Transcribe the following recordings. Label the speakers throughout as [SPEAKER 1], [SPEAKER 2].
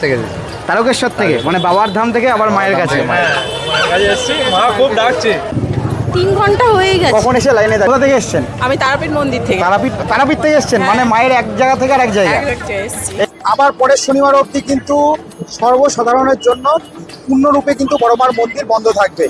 [SPEAKER 1] তারকেশ্বর থেকে
[SPEAKER 2] তারকেশ্বর। থেকে মানে বাবার ধাম থেকে আবার মায়ের কাছে।
[SPEAKER 3] হ্যাঁ মায়ের কাছে। এসছি মা খুব ডাকছে।
[SPEAKER 4] তিন ঘণ্টা হয়ে গেছে।
[SPEAKER 2] কখন এসে লাইনে কোথা থেকে এসছেন?
[SPEAKER 4] আমি তারাপীঠ মন্দির থেকে।
[SPEAKER 2] তারাপীঠ তারাপীঠ থেকে এসছেন? মানে মায়ের এক জায়গা থেকে আর এক জায়গা আবার পরের শনিবার অবধি কিন্তু সর্বসাধারণের জন্য পূর্ণরূপে কিন্তু বড়মার মন্দির বন্ধ থাকবে।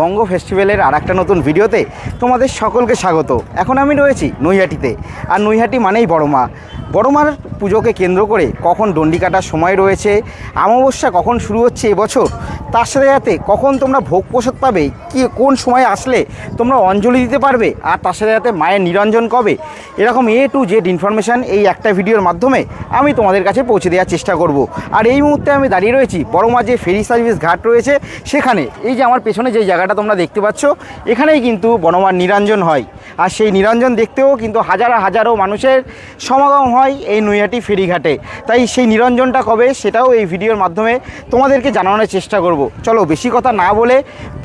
[SPEAKER 2] বঙ্গ ফেস্টিভ্যালের আর একটা নতুন ভিডিওতে তোমাদের সকলকে স্বাগত। এখন আমি রয়েছি নৈহাটিতে। আর নৈহাটি মানেই বড়মা বড়মার পুজোকে কেন্দ্র করে কখন ডন্ডি কাটার সময় রয়েছে অমাবস্যা কখন শুরু হচ্ছে এবছর তার সাথে সাথে কখন তোমরা ভোগ প্রসাদ পাবে? কি, কোন সময় আসলে তোমরা অঞ্জলি দিতে পারবে? আর তার সাথে সাথে মায়ের নিরঞ্জন কবে? এরকম এ টু জেড ইনফরমেশান এই একটা ভিডিওর মাধ্যমে আমি তোমাদের কাছে পৌঁছে দেওয়ার চেষ্টা করব। আর এই মুহূর্তে আমি দাঁড়িয়ে রয়েছি বড়মা যে ফেরি সার্ভিস ঘাট রয়েছে। সেখানে এই যে আমার পেছনে যে জায়গাটা তোমরা দেখতে পাচ্ছ, এখানেই কিন্তু বড়মার নিরঞ্জন হয়। আর সেই নিরঞ্জন দেখতেও কিন্তু হাজার হাজারো মানুষের সমাগম হয় এই নৈহাটি ফেরিঘাটে তাই সেই নিরঞ্জনটা কবে সেটাও এই ভিডিওর মাধ্যমে তোমাদেরকে জানানোর চেষ্টা করব। চলো, বেশি কথা না বলে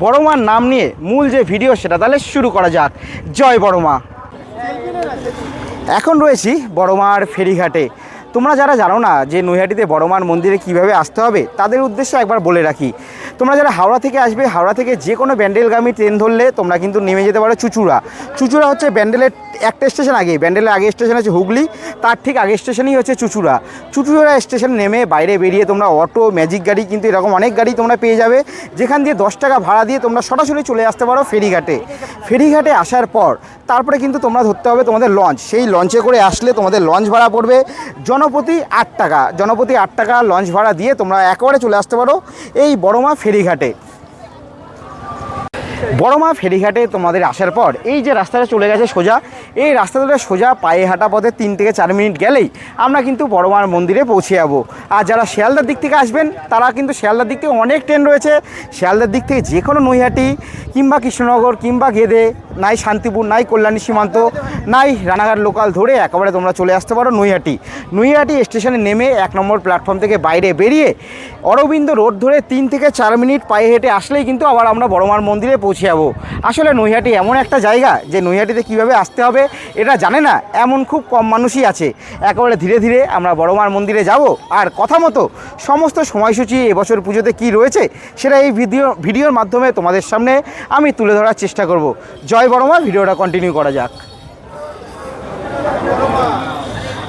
[SPEAKER 2] বড়মার নাম নিয়ে মূল যে ভিডিও সেটা তাহলে শুরু করা যাক। জয় বড়মা। এখন রয়েছি বড়মার ফেরিঘাটে। তোমরা যারা জানো না যে নৈহাটিতে বড়মার মন্দিরে কীভাবে আসতে হবে, তাদের উদ্দেশ্যে একবার বলে রাখি। তোমরা যারা হাওড়া থেকে আসবে, হাওড়া থেকে যে কোনো ব্যান্ডেলগামী ট্রেন ধরলে তোমরা কিন্তু নেমে যেতে পারো চুচুড়া। চুচুড়া হচ্ছে ব্যান্ডেলের একটা স্টেশন আগে, ব্যান্ডেলের আগে স্টেশন আছে হুগলি, তার ঠিক আগে স্টেশনই হচ্ছে চুচুড়া। চুচুড়া স্টেশন নেমে বাইরে বেরিয়ে তোমরা অটো, ম্যাজিক গাড়ি, কিন্তু এরকম অনেক গাড়ি তোমরা পেয়ে যাবে, যেখান দিয়ে দশ টাকা ভাড়া দিয়ে তোমরা সরাসরি চলে আসতে পারো ফেরিঘাটে। ফেরিঘাটে আসার পর তারপরে কিন্তু তোমরা ধরতে হবে তোমাদের লঞ্চ। সেই লঞ্চে করে আসলে তোমাদের লঞ্চ ভাড়া পড়বে। জনপ্রতি আট টাকা। জনপতি আট টাকা লঞ্চ ভাড়া দিয়ে তোমরা একেবারে চলে আসতে পারো এই বড়মা ফেরিঘাটে। বড়মা ফেরিঘাটে তোমাদের আসার পর এই যে রাস্তাটা চলে গেছে সোজা, এই রাস্তাটা সোজা পায়ে হাঁটা পথে তিন থেকে চার মিনিট গেলেই আমরা কিন্তু বড়মার মন্দিরে পৌঁছে যাব। আর যারা শিয়ালদার দিক থেকে আসবেন, তারা কিন্তু শিয়ালদার দিক থেকে অনেক ট্রেন রয়েছে। শিয়ালদার দিক থেকে যে কোনো নৈহাটি, কিংবা কৃষ্ণনগর, কিংবা গেদে, নাই শান্তিপুর, নাই কল্যাণী সীমান্ত, নাই রানাঘাট লোকাল ধরে একেবারে তোমরা চলে আসতে পারো নৈহাটি। নৈহাটি স্টেশনে নেমে এক নম্বর প্ল্যাটফর্ম থেকে বাইরে বেরিয়ে অরবিন্দ রোড ধরে তিন থেকে চার মিনিট পায়ে হেঁটে আসলেই কিন্তু আবার আমরা বড়মার মন্দিরে পৌঁছে যাব আসলে নৈহাটি এমন একটা জায়গা যে নৈহাটিতে কীভাবে আসতে হবে এটা জানে না, এমন খুব কম মানুষই আছে। একেবারে ধীরে ধীরে আমরা বড়মার মন্দিরে যাব আর কথা মতো সমস্ত সময়সূচি, এবছর পুজোতে কি রয়েছে সেটা এই ভিডিও, ভিডিওর মাধ্যমে তোমাদের সামনে আমি তুলে ধরার চেষ্টা করব। জয় বড়মা ভিডিওটা কন্টিনিউ করা যাক।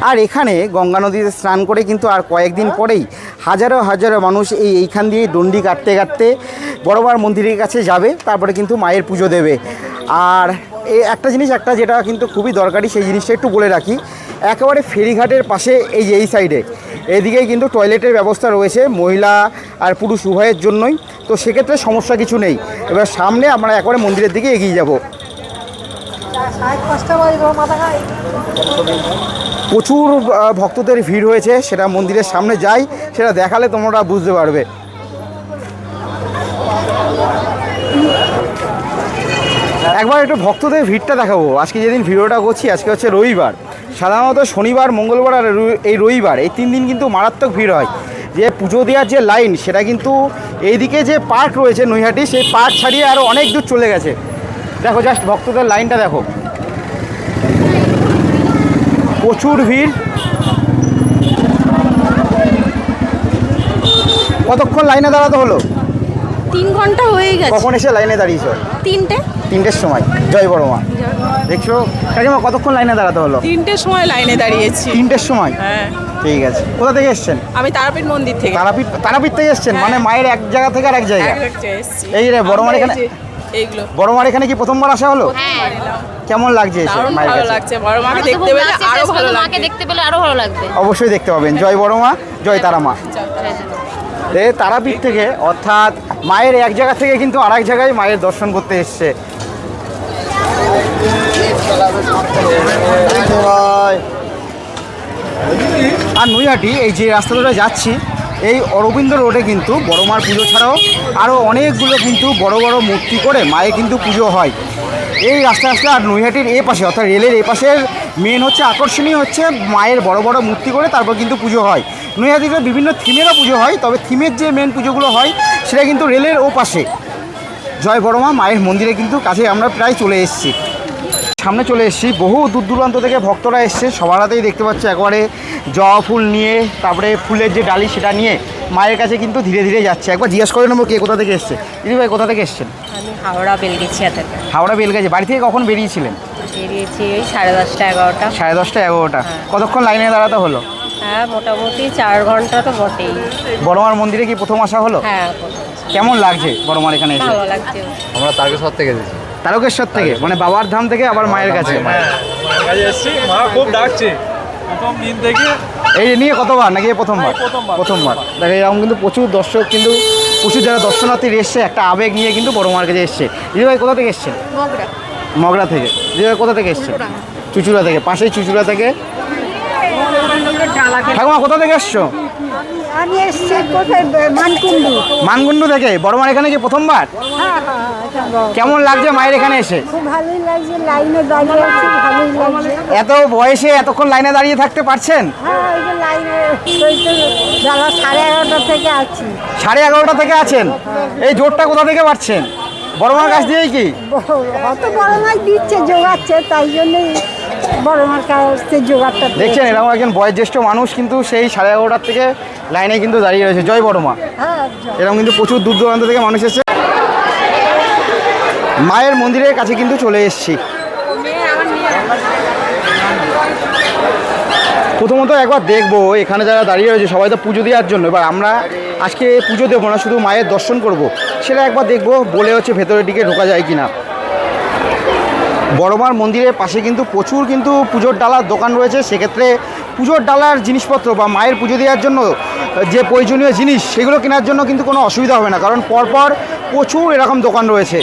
[SPEAKER 2] আর এখানে গঙ্গা নদীতে স্নান করে কিন্তু আর কয়েকদিন পরেই হাজারো হাজারো মানুষ এই এইখান দিয়ে ডন্ডি কাটতে কাটতে বড়বার মন্দিরের কাছে যাবে, তারপরে কিন্তু মায়ের পুজো দেবে। আর এই একটা জিনিস, একটা যেটা কিন্তু খুবই দরকারি, সেই জিনিসটা একটু বলে রাখি। একেবারে ফেরিঘাটের পাশে এই এই সাইডে, এদিকেই কিন্তু টয়লেটের ব্যবস্থা রয়েছে মহিলা আর পুরুষ উভয়ের জন্যই। তো সেক্ষেত্রে সমস্যা কিছু নেই। এবার সামনে আমরা একবারে মন্দিরের দিকে এগিয়ে যাব। প্রচুর ভক্তদের ভিড় হয়েছে, সেটা মন্দিরের সামনে যাই, সেটা দেখালে তোমরা বুঝতে পারবে। একবার একটু ভক্তদের ভিড়টা দেখাবো। আজকে যেদিন ভিডিওটা করছি, আজকে হচ্ছে রবিবার। সাধারণত শনিবার, মঙ্গলবার আর এই রবিবার, এই তিন দিন কিন্তু মারাত্মক ভিড় হয়। যে পুজো দেওয়ার যে লাইন, সেটা কিন্তু এইদিকে যে পার্ক রয়েছে নৈহাটি, সেই পার্ক ছাড়িয়ে আরও অনেক দূর চলে গেছে। দেখো জাস্ট ভক্তদের লাইনটা দেখো। প্রচুর ভিড়। কতক্ষণ লাইনে দাঁড়াতে হলো?
[SPEAKER 4] তিন ঘণ্টা হয়ে গেছে।
[SPEAKER 2] কখন এসে লাইনে দাঁড়িয়েছো?
[SPEAKER 4] তিনটে।
[SPEAKER 2] তিনটের সময়। জয় বড় মা। দেখছ? কাকিমা কতক্ষণ লাইনে দাঁড়াতে হলো?
[SPEAKER 4] তিনটের সময় লাইনে দাঁড়িয়েছি।
[SPEAKER 2] তিনটের সময়?
[SPEAKER 4] হ্যাঁ।
[SPEAKER 2] ঠিক আছে। কোথা থেকে এসছেন?
[SPEAKER 4] আমি তারাপীঠ মন্দির থেকে।
[SPEAKER 2] তারাপীঠ তারাপীঠ থেকে এসছেন?
[SPEAKER 4] হ্যাঁ।
[SPEAKER 2] মানে মায়ের এক জায়গা থেকে আর এক জায়গা এই রে, বড় মার এখানে-
[SPEAKER 4] এইগুলো।
[SPEAKER 2] বড়মার এখানে কি প্রথমবার আসা হলো? কেমন লাগছে এসে মায়ের
[SPEAKER 4] ভালো
[SPEAKER 2] কাছে?
[SPEAKER 4] লাগছে। বড় মাকে দেখতে পেলে
[SPEAKER 5] আরও
[SPEAKER 4] ভালো
[SPEAKER 5] মাকে
[SPEAKER 4] লাগবে।
[SPEAKER 5] দেখতে পেলে আরও ভালো লাগবে।
[SPEAKER 2] অবশ্যই দেখতে পাবেন। জয় বড়মা জয় তারামা এ তারাপীঠ থেকে অর্থাৎ মায়ের এক জায়গা থেকে কিন্তু আরেক জায়গায় মায়ের দর্শন করতে এসছে। আর নৈহাটি এই যে রাস্তা ধরে যাচ্ছি এই অরবিন্দ রোডে কিন্তু বড় মার পুজো ছাড়াও আরও অনেকগুলো কিন্তু বড় বড় মূর্তি করে মায়ের কিন্তু পুজো হয়। এই রাস্তা রাস্তা আর নৈহাটির এ পাশে, অর্থাৎ রেলের এ পাশের মেন হচ্ছে আকর্ষণীয় হচ্ছে মায়ের বড় বড় মূর্তি করে তারপর কিন্তু পুজো হয়। নৈহাটিতে বিভিন্ন থিমেরও পুজো হয়, তবে থিমের যে মেন পুজোগুলো হয় সেটা কিন্তু রেলের ও পাশে। জয় বড়মা মায়ের মন্দিরে কিন্তু কাছে আমরা প্রায় চলে এসেছি। সামনে চলে এসেছি, বহু দূর দূরান্ত থেকে ভক্তরা এসছে, সবার হাতেই দেখতে পাচ্ছি একবারে জবা ফুল নিয়ে তারপরে ফুলের যে ডালি সেটা নিয়ে মায়ের কাছে কিন্তু ধীরে ধীরে যাচ্ছে। একবার জিজ্ঞেস করে নেব কে কোথা থেকে এসছে? দিদি ভাই কোথা থেকে এসছেন?
[SPEAKER 1] আমি হাওড়া বেলগেছিয়া থেকে।
[SPEAKER 2] হাওড়া বেলগাছি বাড়ি থেকে কখন বেরিয়েছিলেন?
[SPEAKER 1] বেরিয়েছি ওই সাড়ে দশটা এগারোটা।
[SPEAKER 2] সাড়ে দশটা এগারোটা। কতক্ষণ লাইনে দাঁড়াতে হলো?
[SPEAKER 1] হ্যাঁ মোটামুটি চার ঘণ্টা তো বটেই।
[SPEAKER 2] বড়মার মন্দিরে কি প্রথম আসা হলো?
[SPEAKER 1] হ্যাঁ
[SPEAKER 2] কেমন লাগছে বড়মার এখানে এসে?
[SPEAKER 1] ভালো লাগছে।
[SPEAKER 3] আমরা তারকেশ্বর থেকে এসেছি।
[SPEAKER 2] তারকেশ্বর থেকে? মানে বাবার ধাম থেকে আবার মায়ের কাছে?
[SPEAKER 3] হ্যাঁ মায়ের কাছে এসেছি। মা খুব ডাকছে। প্রথম দিন থেকে
[SPEAKER 2] এই নিয়ে কতবার নাকি প্রথমবার
[SPEAKER 3] প্রথমবার।
[SPEAKER 2] দেখ এরকম কিন্তু প্রচুর দর্শক কিন্তু প্রচুর যারা দর্শনার্থী এসছে একটা আবেগ নিয়ে কিন্তু বড় মার্কেটে কাছে এসছে দিদি ভাই কোথা থেকে এসছেন
[SPEAKER 4] মগরা
[SPEAKER 2] মগরা থেকে দিদি ভাই কোথা থেকে এসছেন চুচুড়া থেকে পাশেই চুচুড়া থেকে ঠাকুমা কোথা থেকে এসছো
[SPEAKER 5] আমি এসছি কোথায়? মানকুণ্ডু।
[SPEAKER 2] মানগুন্ডু থেকে? বড় মার এখানে কি প্রথমবার?
[SPEAKER 5] হ্যাঁ হ্যাঁ বল।
[SPEAKER 2] কেমন লাগছে মায়ের এখানে এসে?
[SPEAKER 5] খুব ভালোই লাগছে লাইনে দাঁড়িয়ে আছি ভালোই লাগছে।
[SPEAKER 2] এত বয়সে এতক্ষণ লাইনে দাঁড়িয়ে থাকতে পারছেন?
[SPEAKER 5] হ্যাঁ ওই যে লাইনে বেলা সাড়ে এগারোটা থেকে আছি।
[SPEAKER 2] সাড়ে এগারোটা থেকে আছেন? এই জোরটা কোথা থেকে পাচ্ছেন বড় মার কাছ দিয়েই কি?
[SPEAKER 5] অত বড় মাছ দিচ্ছে জোগাচ্ছে তাই জন্যই বড় মার কাছে জোগাড়টা
[SPEAKER 2] দেখছেন এরকম একজন বয়োজ্যেষ্ঠ মানুষ কিন্তু সেই সাড়ে এগারোটার থেকে লাইনে কিন্তু দাঁড়িয়ে রয়েছে। জয় বড় মা।
[SPEAKER 5] হ্যাঁ
[SPEAKER 2] এরকম কিন্তু প্রচুর দূর দূরান্ত থেকে মানুষ এসেছে। মায়ের মন্দিরের কাছে কিন্তু চলে এসেছি। প্রথমত একবার দেখব এখানে যারা দাঁড়িয়ে রয়েছে সবাই তো পুজো দেওয়ার জন্য। এবার আমরা আজকে পুজো দেবো না শুধু মায়ের দর্শন করব। সেটা একবার দেখব বলে হচ্ছে ভেতরের দিকে ঢোকা যায় কিনা। বড়মার মন্দিরের পাশে কিন্তু প্রচুর কিন্তু পুজোর ডালার দোকান রয়েছে। সেক্ষেত্রে পুজোর ডালার জিনিসপত্র বা মায়ের পুজো দেওয়ার জন্য, যে প্রয়োজনীয় জিনিস, সেগুলো কেনার জন্য কিন্তু কোনো অসুবিধা হবে না। কারণ পরপর প্রচুর এরকম দোকান রয়েছে।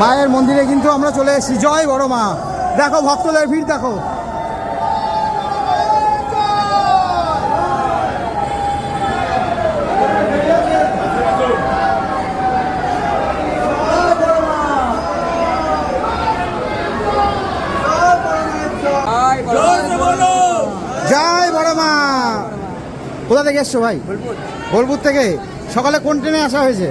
[SPEAKER 2] মায়ের মন্দিরে কিন্তু আমরা চলে এসেছি। জয় বড় মা দেখো ভক্তদের ভিড়, দেখো জয় বড় মা কোথা থেকে এসছো ভাই? বোলপুর। থেকে? সকালে কোন ট্রেনে আসা হয়েছে?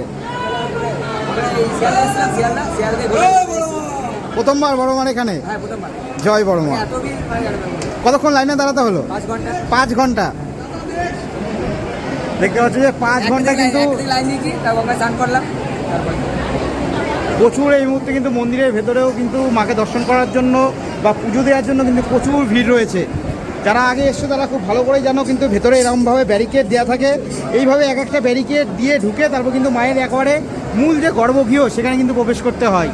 [SPEAKER 2] প্রথমবার বড় মার এখানে? জয় বড় মা কতক্ষণ লাইনে দাঁড়াতে হলো? পাঁচ ঘণ্টা। দেখতে পাচ্ছি যে পাঁচ ঘণ্টা কিন্তু প্রচুর এই মুহূর্তে কিন্তু মন্দিরের ভেতরেও কিন্তু মাকে দর্শন করার জন্য বা পুজো দেওয়ার জন্য কিন্তু প্রচুর ভিড় রয়েছে। যারা আগে এসছে তারা খুব ভালো করে জানো, কিন্তু ভেতরে এরকমভাবে ব্যারিকেড দেওয়া থাকে। এইভাবে এক একটা ব্যারিকেড দিয়ে ঢুকে তারপর কিন্তু মায়ের একবারে মূল যে গর্ভগৃহ, সেখানে কিন্তু প্রবেশ করতে হয়।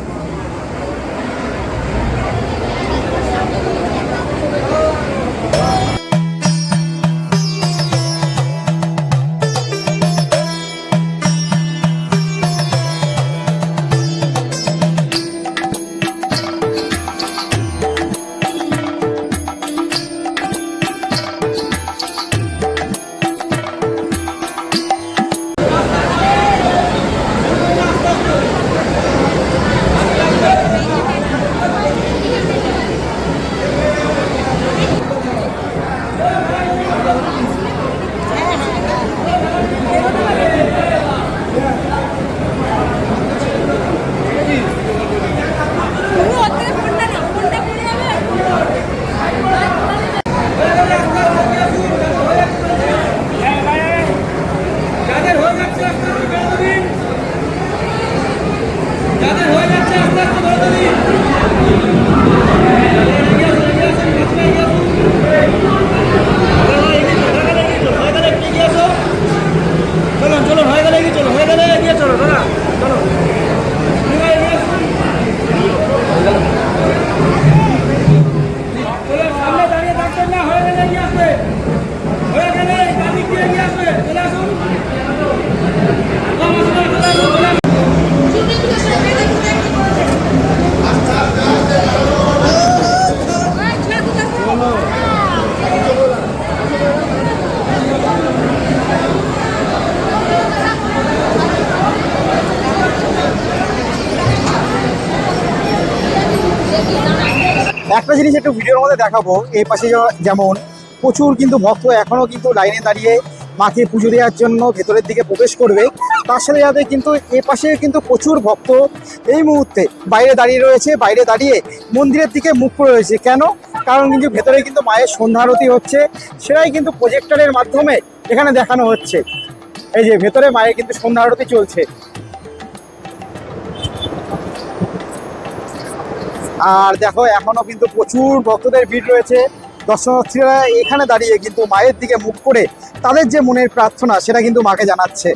[SPEAKER 2] একটা জিনিস একটু ভিডিওর মধ্যে দেখাবো, এই পাশে যেমন প্রচুর কিন্তু ভক্ত এখনও কিন্তু লাইনে দাঁড়িয়ে মাকে পুজো দেওয়ার জন্য ভেতরের দিকে প্রবেশ করবে। তার সাথে সাথে কিন্তু এ পাশে কিন্তু প্রচুর ভক্ত এই মুহূর্তে বাইরে দাঁড়িয়ে রয়েছে, বাইরে দাঁড়িয়ে মন্দিরের দিকে মুখ করে রয়েছে। কেন? কারণ কিন্তু ভেতরে কিন্তু মায়ের সন্ধ্যা আরতি হচ্ছে, সেটাই কিন্তু প্রজেক্টরের মাধ্যমে এখানে দেখানো হচ্ছে। এই যে ভেতরে মায়ের কিন্তু সন্ধ্যা আরতি চলছে। আর দেখো, এখনও কিন্তু প্রচুর ভক্তদের ভিড় রয়েছে। দর্শনার্থীরা এখানে দাঁড়িয়ে কিন্তু মায়ের দিকে মুখ করে তাদের যে মনের প্রার্থনা, সেটা কিন্তু মাকে জানাচ্ছে।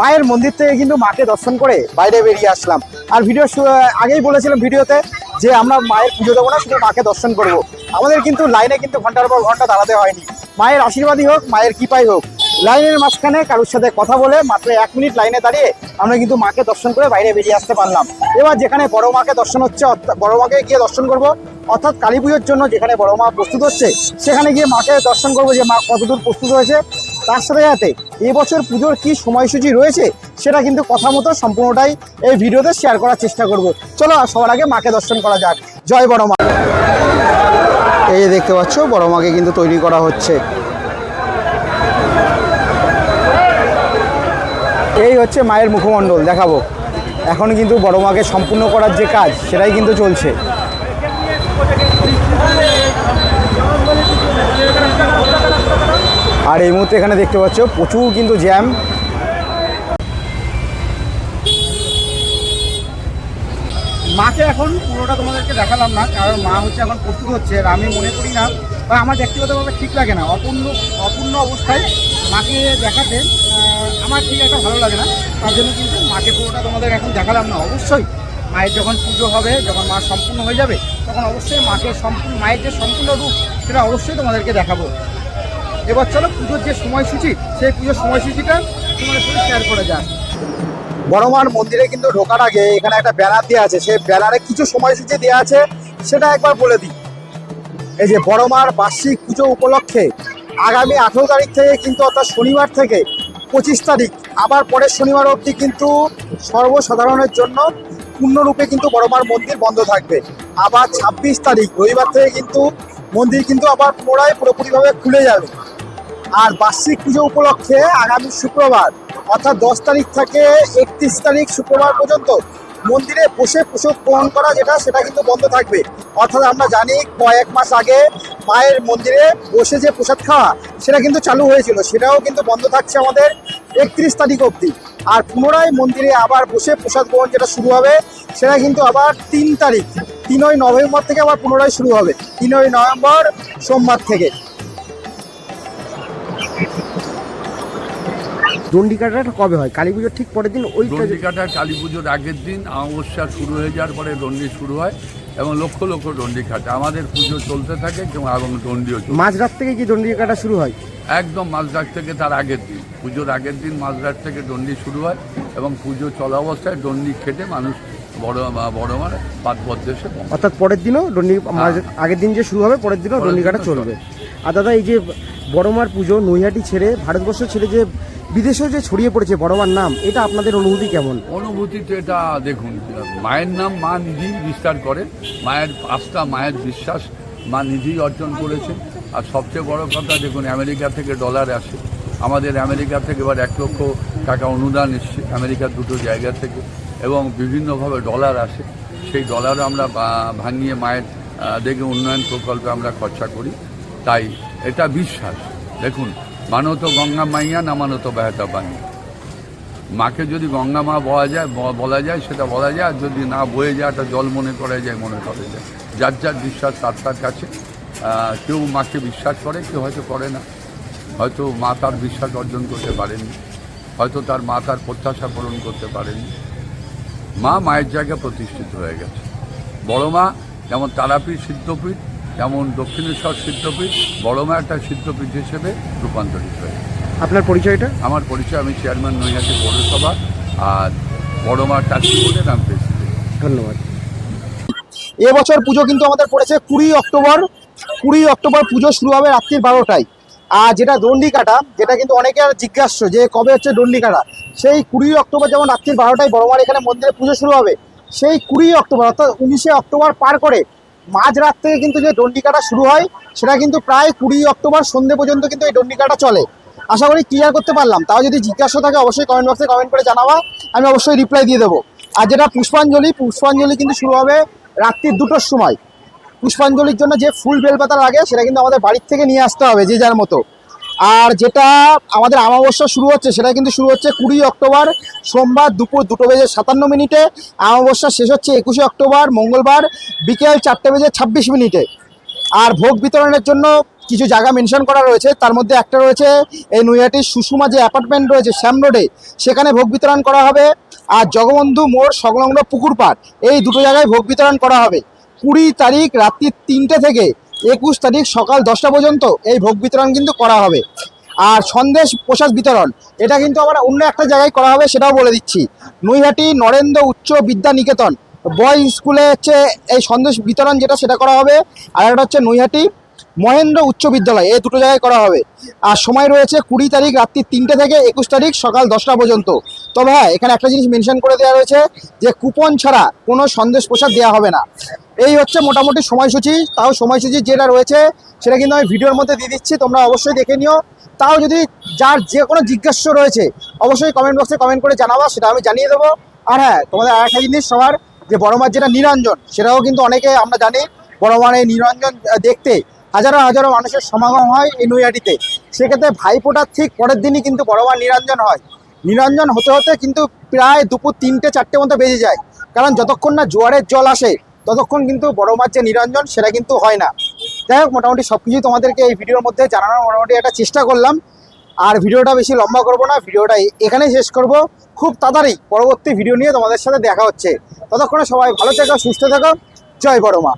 [SPEAKER 2] মায়ের মন্দির থেকে কিন্তু মাকে দর্শন করে বাইরে বেরিয়ে আসলাম। আর ভিডিও আগেই বলেছিলাম ভিডিওতে যে আমরা মায়ের পুজো দেবো না, শুধু মাকে দর্শন করব। আমাদের কিন্তু লাইনে কিন্তু ঘণ্টার পর ঘণ্টা দাঁড়াতে হয়নি। মায়ের আশীর্বাদই হোক, মায়ের কৃপাই হোক। লাইনের মাঝখানে কারোর সাথে কথা বলে মাত্র এক মিনিট লাইনে দাঁড়িয়ে আমরা কিন্তু মাকে দর্শন করে বাইরে বেরিয়ে আসতে পারলাম। এবার যেখানে বড় মাকে দর্শন হচ্ছে বড় মাকে গিয়ে দর্শন করব, অর্থাৎ কালী পুজোর জন্য যেখানে বড় মা প্রস্তুত হচ্ছে, সেখানে গিয়ে মাকে দর্শন করব যে মা কতদূর প্রস্তুত হয়েছে। তার সাথে সাথে এবছর পুজোর কি সময়সূচি রয়েছে, সেটা কিন্তু কথা মতো সম্পূর্ণটাই এই ভিডিওতে শেয়ার করার চেষ্টা করব। চলো সবার আগে মাকে দর্শন করা যাক। জয় বড় মা। এই দেখতে পাচ্ছ, বড় মাকে কিন্তু তৈরি করা হচ্ছে। এই হচ্ছে মায়ের মুখমণ্ডল, দেখাবো। এখন কিন্তু বড় মাকে সম্পূর্ণ করার যে কাজ, সেটাই কিন্তু চলছে। আর এই মুহূর্তে এখানে দেখতে পাচ্ছ, প্রচুর কিন্তু জ্যাম। মাকে এখন পুরোটা তোমাদেরকে দেখালাম না, কারণ মা হচ্ছে এখন প্রস্তুত হচ্ছে, আর আমি মনে করি না, বা আমার ব্যক্তিগতভাবে ঠিক লাগে না। অপূর্ণ অপূর্ণ অবস্থায় মাকে দেখাতে আমার ঠিক একটা ভালো লাগে না। তার জন্য কিন্তু মাকে পুরোটা তোমাদের এখন দেখালাম না। অবশ্যই মায়ের যখন পুজো হবে, যখন মা সম্পূর্ণ হয়ে যাবে, তখন অবশ্যই মাকে সম্পূর্ণ, মায়ের যে সম্পূর্ণ রূপ, সেটা অবশ্যই তোমাদেরকে দেখাবো। এবার চলো পুজোর যে সময়সূচি, সেই পুজোর সময়সূচিটা তোমাদের সাথে শেয়ার করা যাক বড়মার মন্দিরে কিন্তু ঢোকার আগে এখানে একটা ব্যানার দেওয়া আছে। সেই ব্যানারে কিছু সময়সূচি দেওয়া আছে, সেটা একবার বলে দিই। এই যে বড়মার বার্ষিক পুজো উপলক্ষে আগামী আঠেরো তারিখ থেকে কিন্তু অর্থাৎ শনিবার থেকে পঁচিশ তারিখ, আবার পরের শনিবার অবধি কিন্তু সর্বসাধারণের জন্য পূর্ণরূপে কিন্তু বড়মার মন্দির বন্ধ থাকবে। আবার ছাব্বিশ তারিখ, রবিবার থেকে কিন্তু মন্দির কিন্তু আবার পুনরায় পুরোপুরিভাবে খুলে যাবে। আর বার্ষিক পুজো উপলক্ষে আগামী শুক্রবার, অর্থাৎ দশ তারিখ থেকে একত্রিশ তারিখ শুক্রবার পর্যন্ত মন্দিরে বসে প্রসাদ গ্রহণ করা যেটা, সেটা কিন্তু বন্ধ থাকবে। অর্থাৎ আমরা জানি কয়েক মাস আগে মায়ের মন্দিরে বসে যে প্রসাদ খাওয়া, সেটা কিন্তু চালু হয়েছিল। সেটাও কিন্তু বন্ধ থাকছে আমাদের একত্রিশ তারিখ অবধি। আর পুনরায় মন্দিরে আবার বসে প্রসাদ গ্রহণ যেটা শুরু হবে, সেটা কিন্তু আবার তিন তারিখ, তিনই নভেম্বর থেকে আবার পুনরায় শুরু হবে। তিনই নভেম্বর সোমবার থেকে।
[SPEAKER 6] দণ্ডিকাটা কবে হয়? কালী পুজোর ঠিক পরের দিন ওই যে-
[SPEAKER 7] দণ্ডিকাটা কালী পুজোর আগের দিন অমাবস্যা শুরু হয়ে যাওয়ার পরে দণ্ডি শুরু হয় এবং লক্ষ লক্ষ দণ্ডি খাটে আমাদের পুজো চলতে থাকে এবং দণ্ডিও
[SPEAKER 6] মাঝরাত থেকে কি দণ্ডিকাটা শুরু হয়?
[SPEAKER 7] একদম মাঝরাত থেকে তার আগের দিন। পুজোর আগের দিন মাঝরাত থেকে দণ্ডি শুরু হয় এবং পুজো চলা অবস্থায় দণ্ডি খেটে মানুষ বড় বড় মানে।
[SPEAKER 6] অর্থাৎ পরের দিনও দণ্ডি আগের দিন যে শুরু হবে পরের দিনও দণ্ডিকাটা চলবে। আর দাদা এই যে বড়মার পুজো নৈহাটি ছেড়ে ভারতবর্ষ ছেড়ে যে বিদেশেও যে ছড়িয়ে পড়েছে বড়মার নাম, এটা আপনাদের অনুভূতি কেমন?
[SPEAKER 7] অনুভূতি তো এটা, দেখুন, মায়ের নাম মা নিজেই বিস্তার করে। মায়ের আস্থা, মায়ের বিশ্বাস মা নিজেই অর্জন করেছে। আর সবচেয়ে বড় কথা, দেখুন, আমেরিকা থেকে ডলার আসে। আমাদের আমেরিকা থেকে এবার এক লক্ষ টাকা অনুদান এসছে আমেরিকার দুটো জায়গা থেকে। এবং বিভিন্নভাবে ডলার আসে। সেই ডলার আমরা ভাঙিয়ে মায়ের দেখে উন্নয়ন প্রকল্পে আমরা খরচা করি। তাই এটা বিশ্বাস। দেখুন মানত গঙ্গা মাইয়া, না মানত বেহাতা পানি মাকে যদি গঙ্গা মা বলা যায় বলা যায়, সেটা বলা যায়, আর যদি না বয়ে যায়, একটা জল মনে করা যায়, মনে করা যায়। যার যার বিশ্বাস, তার তার কাছে। কেউ মাকে বিশ্বাস করে, কেউ হয়তো করে না। হয়তো মা তার বিশ্বাস অর্জন করতে পারেনি হয়তো তার মা তার প্রত্যাশা পূরণ করতে পারেনি মা মায়ের জায়গায় প্রতিষ্ঠিত হয়ে গেছে। বড় মা, যেমন তারাপীঠ, সিদ্ধপীঠ যেমন দক্ষিণেশ্বর সিদ্ধপীঠ বড় মা একটা সিদ্ধপীঠ হিসেবে রূপান্তরিত হয়েছে।
[SPEAKER 6] আপনার পরিচয়টা?
[SPEAKER 7] আমার পরিচয় আমি চেয়ারম্যান নৈহাটি পৌরসভা আর বড় মা টাক্সি বোর্ডের আমি প্রেসিডেন্ট
[SPEAKER 6] ধন্যবাদ
[SPEAKER 2] এবছর পুজো কিন্তু আমাদের পড়েছে কুড়ি অক্টোবর। কুড়ি অক্টোবর পুজো শুরু হবে রাত্রির বারোটায়। আর যেটা দণ্ডি কাটা যেটা কিন্তু অনেকে আর জিজ্ঞাসা যে কবে হচ্ছে দণ্ডি কাটা সেই কুড়ি অক্টোবর যেমন রাত্রি বারোটায় বড়মার এখানে মন্দিরে পুজো শুরু হবে সেই কুড়ি অক্টোবর অর্থাৎ উনিশে অক্টোবর পার করে মাঝরাত থেকে কিন্তু যে দণ্ডি কাটা শুরু হয়, সেটা কিন্তু প্রায় কুড়ি অক্টোবর সন্ধে পর্যন্ত কিন্তু এই দণ্ডি কাটা চলে। আশা করি ক্লিয়ার করতে পারলাম। তাও যদি জিজ্ঞাসা থাকে, অবশ্যই কমেন্ট বক্সে কমেন্ট করে জানাবা। আমি অবশ্যই রিপ্লাই দিয়ে দেবো। আর যেটা পুষ্পাঞ্জলি পুষ্পাঞ্জলি কিন্তু শুরু হবে রাত্রির দুটোর সময়। পুষ্পাঞ্জলির জন্য যে ফুল বেলপাতা লাগে, সেটা কিন্তু আমাদের বাড়ির থেকে নিয়ে আসতে হবে, যে যার মতো। আর যেটা আমাদের অমাবস্যা শুরু হচ্ছে, সেটা কিন্তু শুরু হচ্ছে কুড়ি অক্টোবর সোমবার দুপুর দুটো বেজে সাতান্ন মিনিটে। অমাবস্যা শেষ হচ্ছে একুশে অক্টোবর, মঙ্গলবার বিকেল চারটে বেজে ছাব্বিশ মিনিটে। আর ভোগ বিতরণের জন্য কিছু জায়গা মেনশন করা রয়েছে। তার মধ্যে একটা রয়েছে এই নৈহাটির সুষুমা যে অ্যাপার্টমেন্ট রয়েছে শ্যাম রোডে, সেখানে ভোগ বিতরণ করা হবে। আর জগবন্ধু মোড় সংলগ্ন পুকুর পাড়, এই দুটো জায়গায় ভোগ বিতরণ করা হবে। কুড়ি তারিখ রাত্রি তিনটে থেকে একুশ তারিখ সকাল দশটা পর্যন্ত এই ভোগ বিতরণ কিন্তু করা হবে। আর সন্দেশ প্রসাদ বিতরণ, এটা কিন্তু আবার অন্য একটা জায়গায় করা হবে, সেটাও বলে দিচ্ছি। নৈহাটি নরেন্দ্র উচ্চ বিদ্যা নিকেতন বয় স্কুলে হচ্ছে এই সন্দেশ বিতরণ যেটা, সেটা করা হবে। আর একটা হচ্ছে নৈহাটি মহেন্দ্র উচ্চ বিদ্যালয়, এই দুটো জায়গায় করা হবে। আর সময় রয়েছে কুড়ি তারিখ রাত্রি তিনটে থেকে একুশ তারিখ সকাল দশটা পর্যন্ত। তবে হ্যাঁ এখানে একটা জিনিস মেনশন করে দেওয়া রয়েছে যে কুপন ছাড়া কোনো সন্দেশ প্রসাদ দেওয়া হবে না। এই হচ্ছে মোটামুটি সময়সূচি, তাও সময়সূচি যেটা রয়েছে, সেটা কিন্তু আমি ভিডিওর মধ্যে দিয়ে দিচ্ছি, তোমরা অবশ্যই দেখে নিও। তাও যদি যার যে কোনো জিজ্ঞাসা রয়েছে, অবশ্যই কমেন্ট বক্সে কমেন্ট করে জানাবা, সেটা আমি জানিয়ে দেবো। আর হ্যাঁ তোমাদের আর একটা জিনিস সবার, যে বড় মাছ যেটা নিরঞ্জন, সেটাও কিন্তু অনেকে আমরা জানি, বড় মানে নিরঞ্জন দেখতে হাজারো হাজারো মানুষের সমাগম হয় এই নৈহাটিতে। সেক্ষেত্রে ভাইফোঁটার ঠিক পরের দিনই কিন্তু বড় মার নিরঞ্জন হয়। নিরঞ্জন হতে হতে কিন্তু প্রায় দুপুর তিনটে, চারটে মতো বেজে যায়। কারণ যতক্ষণ না জোয়ারের জল আসে ততক্ষণ কিন্তু বড় মাছ যে নিরঞ্জন, সেটা কিন্তু হয় না। যাই হোক, মোটামুটি সব কিছুই তোমাদেরকে এই ভিডিওর মধ্যে জানানোর মোটামুটি একটা চেষ্টা করলাম। আর ভিডিওটা বেশি লম্বা করব না, ভিডিওটা এখানেই শেষ করব। খুব তাড়াতাড়ি পরবর্তী ভিডিও নিয়ে তোমাদের সাথে দেখা হচ্ছে। ততক্ষণে সবাই ভালো থেকো, সুস্থ থেকো। জয় বড় মা।